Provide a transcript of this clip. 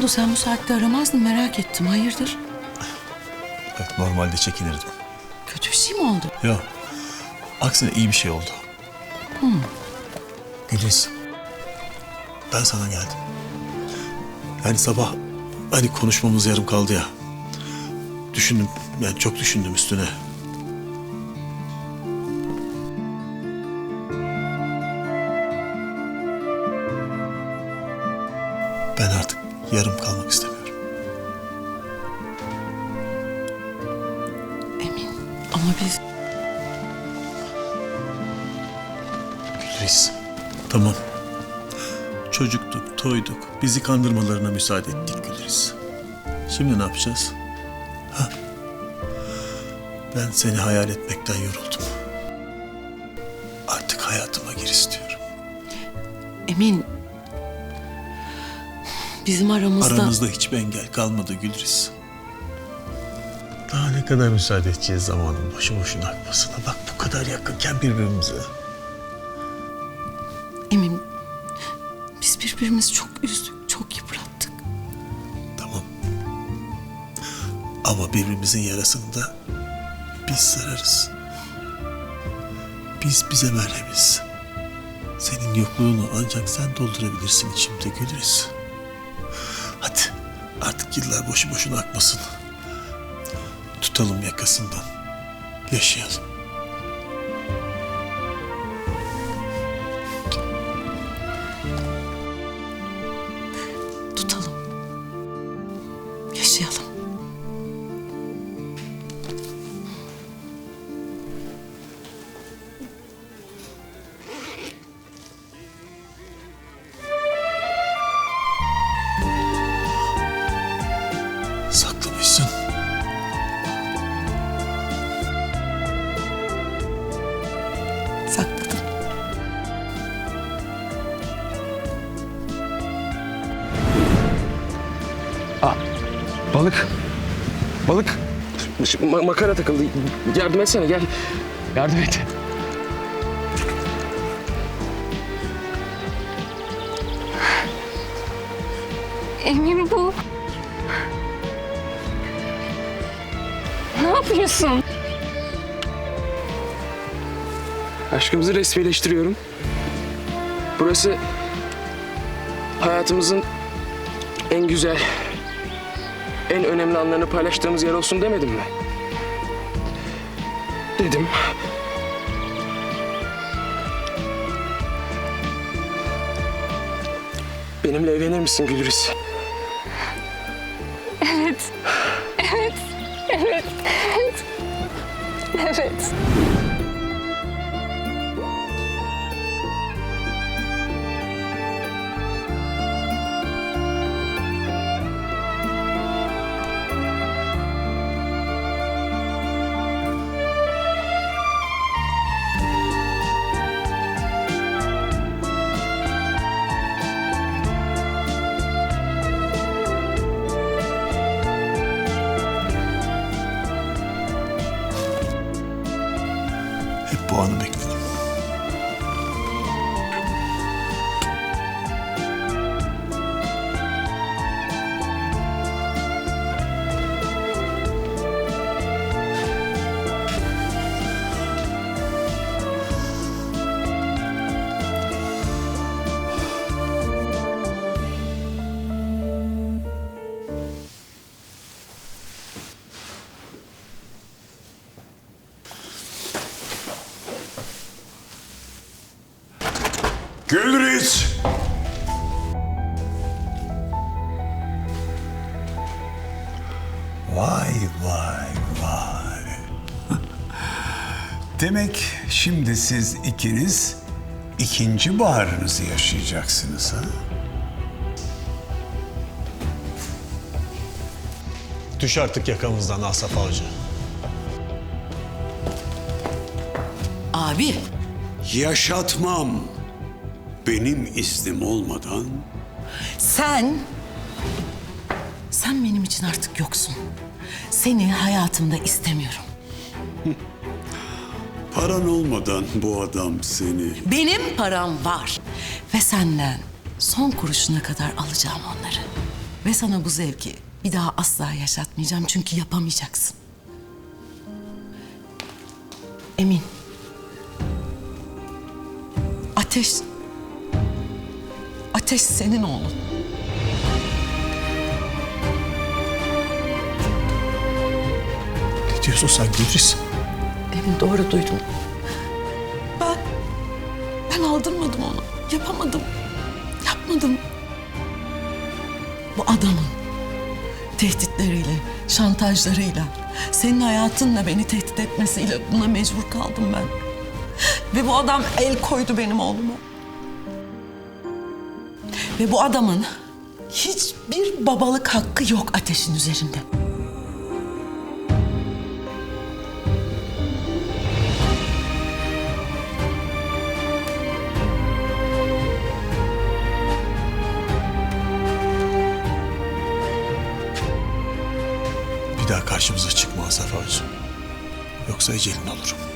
oldu? Sen bu saatte aramazdın merak ettim. Hayırdır? Evet, normalde çekinirdim. Kötü bir şey mi oldu? Yok. Aksine iyi bir şey oldu. Güliz. Ben sana geldim. Yani sabah hani konuşmamız yarım kaldı ya. Düşündüm. Yani çok düşündüm üstüne. Yarım kalmak istemiyorum. Emin. Ama biz... Gülriz. Tamam. Çocuktuk, toyduk. Bizi kandırmalarına müsaade ettik Gülriz. Şimdi ne yapacağız? Ha? Ben seni hayal etmekten yoruldum. Artık hayatıma gir istiyorum. Emin... Bizim aramızda... Aramızda hiçbir engel kalmadı Gülriz. Daha ne kadar müsaade edeceğiz zamanın boşu boşuna akmasına. Bak bu kadar yakınken birbirimize. Emin... Biz birbirimizi çok üzdük, çok yıprattık. Tamam. Ama birbirimizin yarasını da biz sararız. Biz bize merhemiz. Senin yokluğunu ancak sen doldurabilirsin içimde Gülriz. Artık yıllar boşu boşuna akmasın. Tutalım yakasından. Yaşayalım. Balık. Balık. Ma- makara takıldı. Yardım etsene gel. Yardım et. Emin bu. Ne yapıyorsun? Aşkımızı resmileştiriyorum. Burası hayatımızın en güzel, en önemli anlarını paylaştığımız yer olsun demedim mi? Dedim. Benimle evlenir misin Gülriz? Evet. Evet. Evet. Evet. Evet. Hep bu Gülriz! Vay vay vay. Demek şimdi siz ikiniz ikinci baharınızı yaşayacaksınız ha? Düş artık yakamızdan Asaf Avcı. Abi. Yaşatmam. Benim iznim olmadan Sen... Sen benim için artık yoksun. Seni hayatımda istemiyorum. paran olmadan bu adam seni Benim param var. Ve senden son kuruşuna kadar alacağım onları. Ve sana bu zevki bir daha asla yaşatmayacağım çünkü yapamayacaksın. Emin. Ateş. Ateş senin oğlun. Ne diyorsun sen Gülriz? Emin doğru duydun. Ben, ben aldırmadım onu. Yapamadım. Yapmadım. Bu adamın tehditleriyle, şantajlarıyla, senin hayatınla beni tehdit etmesiyle buna mecbur kaldım ben. Ve bu adam el koydu benim oğluma. Ve bu adamın hiçbir babalık hakkı yok ateşin üzerinde. Bir daha karşımıza çıkma Azar. Yoksa ecelin olurum.